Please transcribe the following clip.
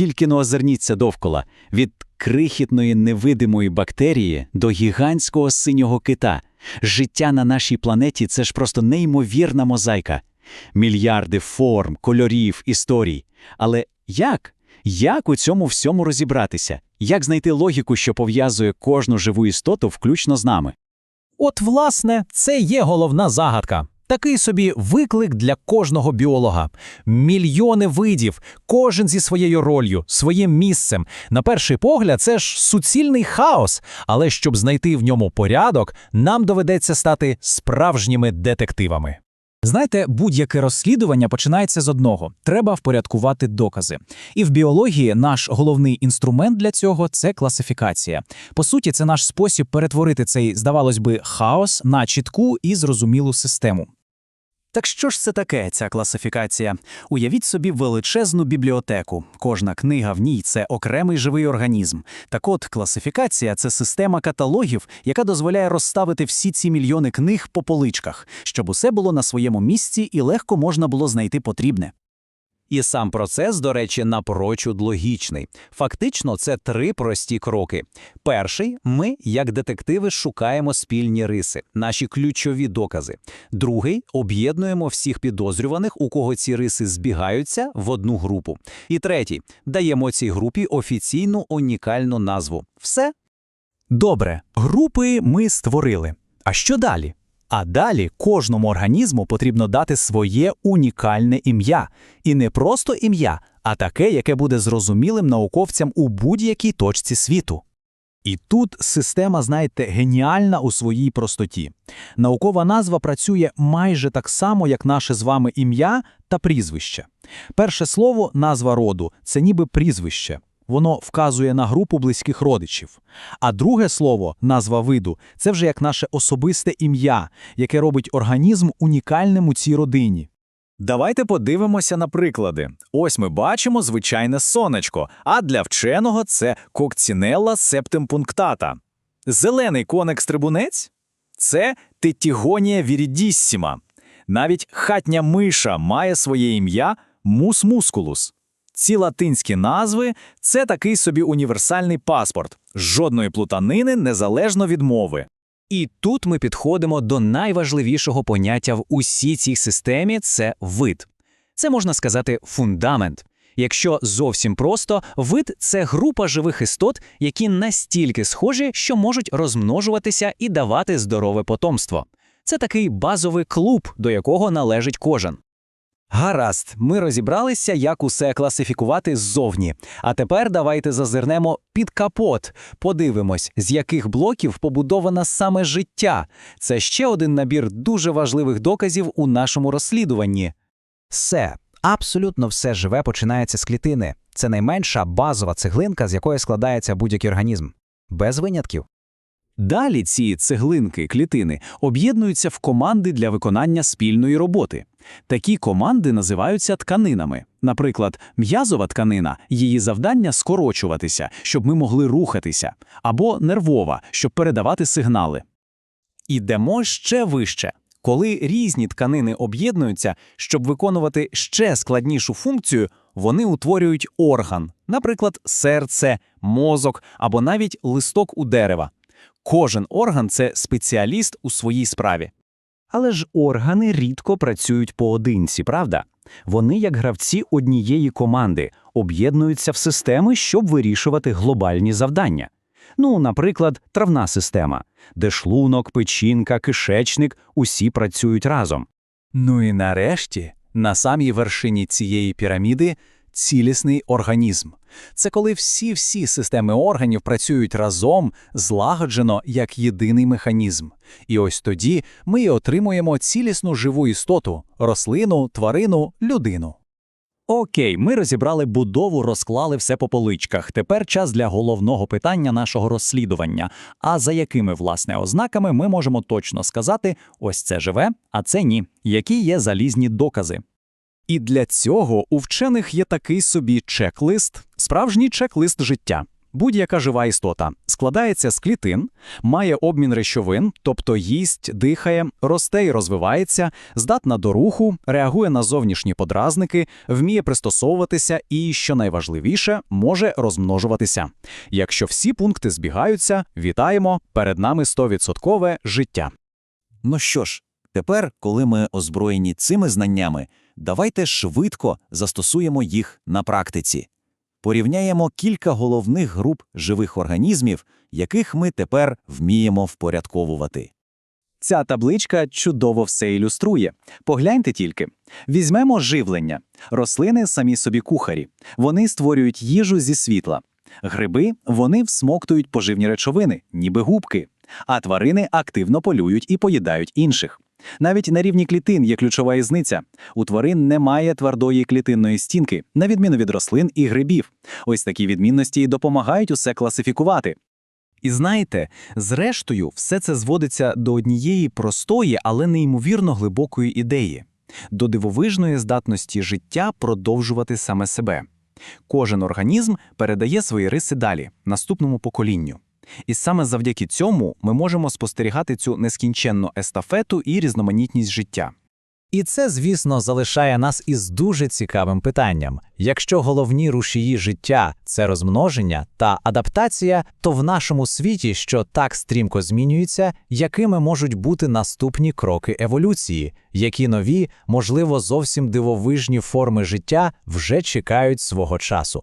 Тільки но озирніться довкола від крихітної невидимої бактерії до гігантського синього кита. Життя на нашій планеті це ж просто неймовірна мозаїка. Мільярди форм, кольорів, історій. Але як? Як у цьому всьому розібратися? Як знайти логіку, що пов'язує кожну живу істоту, включно з нами? От, власне, це є головна загадка. Такий собі виклик для кожного біолога. Мільйони видів, кожен зі своєю ролью, своїм місцем. На перший погляд, це ж суцільний хаос. Але щоб знайти в ньому порядок, нам доведеться стати справжніми детективами. Знаєте, будь-яке розслідування починається з одного: треба впорядкувати докази. І в біології наш головний інструмент для цього це класифікація. По суті, це наш спосіб перетворити цей, здавалось би, хаос на чітку і зрозумілу систему. Так що ж це таке, ця класифікація? Уявіть собі величезну бібліотеку. Кожна книга в ній це окремий живий організм. Так от, класифікація це система каталогів, яка дозволяє розставити всі ці мільйони книг по поличках, щоб усе було на своєму місці і легко можна було знайти потрібне. І сам процес, до речі, напрочуд логічний. Фактично, це три прості кроки. Перший ми, як детективи, шукаємо спільні риси, наші ключові докази. Другий об'єднуємо всіх підозрюваних, у кого ці риси збігаються в одну групу. І третій даємо цій групі офіційну унікальну назву. Все. Добре, групи ми створили. А що далі? А далі кожному організму потрібно дати своє унікальне ім'я. І не просто ім'я, а таке, яке буде зрозумілим науковцям у будь-якій точці світу. І тут система, знаєте, геніальна у своїй простоті. Наукова назва працює майже так само, як наше з вами ім'я та прізвище. Перше слово, назва роду це ніби прізвище воно вказує на групу близьких родичів. А друге слово, назва виду, це вже як наше особисте ім'я, яке робить організм унікальним у цій родині. Давайте подивимося на приклади. Ось ми бачимо звичайне сонечко, а для вченого це кокцінелла септимпунктата. Зелений коник-стрибунець це тетігонія вірідіссіма. Навіть хатня миша має своє ім'я мус мускулус. Ці латинські назви це такий собі універсальний паспорт, жодної плутанини незалежно від мови. І тут ми підходимо до найважливішого поняття в усій цій системі це вид. Це можна сказати фундамент. Якщо зовсім просто, вид це група живих істот, які настільки схожі, що можуть розмножуватися і давати здорове потомство. Це такий базовий клуб, до якого належить кожен. Гаразд, ми розібралися, як усе класифікувати ззовні. А тепер давайте зазирнемо під капот, подивимось, з яких блоків побудоване саме життя. Це ще один набір дуже важливих доказів у нашому розслідуванні. Все, абсолютно все живе починається з клітини. Це найменша базова цеглинка, з якої складається будь-який організм, без винятків. Далі ці цеглинки клітини об'єднуються в команди для виконання спільної роботи. Такі команди називаються тканинами. Наприклад, м'язова тканина, її завдання скорочуватися, щоб ми могли рухатися, або нервова, щоб передавати сигнали. Ідемо ще вище. Коли різні тканини об'єднуються, щоб виконувати ще складнішу функцію, вони утворюють орган, наприклад, серце, мозок або навіть листок у дерева. Кожен орган це спеціаліст у своїй справі. Але ж органи рідко працюють поодинці, правда? Вони, як гравці однієї команди, об'єднуються в системи, щоб вирішувати глобальні завдання. Ну, наприклад, травна система, де шлунок, печінка, кишечник усі працюють разом. Ну і нарешті, на самій вершині цієї піраміди цілісний організм. Це коли всі-всі системи органів працюють разом, злагоджено як єдиний механізм. І ось тоді ми і отримуємо цілісну живу істоту рослину, тварину, людину. Окей, ми розібрали будову, розклали все по поличках. Тепер час для головного питання нашого розслідування. А за якими власне ознаками ми можемо точно сказати, ось це живе, а це ні, які є залізні докази. І для цього у вчених є такий собі чек-лист, справжній чек-лист життя. Будь-яка жива істота складається з клітин, має обмін речовин, тобто їсть, дихає, росте і розвивається, здатна до руху, реагує на зовнішні подразники, вміє пристосовуватися і, що найважливіше, може розмножуватися. Якщо всі пункти збігаються, вітаємо, перед нами 100% життя. Ну що ж, тепер, коли ми озброєні цими знаннями, давайте швидко застосуємо їх на практиці. Порівняємо кілька головних груп живих організмів, яких ми тепер вміємо впорядковувати. Ця табличка чудово все ілюструє. Погляньте тільки. Візьмемо живлення. Рослини самі собі кухарі. Вони створюють їжу зі світла. Гриби вони всмоктують поживні речовини, ніби губки. А тварини активно полюють і поїдають інших. Навіть на рівні клітин є ключова різниця. У тварин немає твердої клітинної стінки, на відміну від рослин і грибів. Ось такі відмінності й допомагають усе класифікувати. І знаєте, зрештою, все це зводиться до однієї простої, але неймовірно глибокої ідеї до дивовижної здатності життя продовжувати саме себе. Кожен організм передає свої риси далі, наступному поколінню. І саме завдяки цьому ми можемо спостерігати цю нескінченну естафету і різноманітність життя. І це, звісно, залишає нас із дуже цікавим питанням. Якщо головні рушії життя це розмноження та адаптація, то в нашому світі, що так стрімко змінюється, якими можуть бути наступні кроки еволюції, які нові, можливо, зовсім дивовижні форми життя вже чекають свого часу.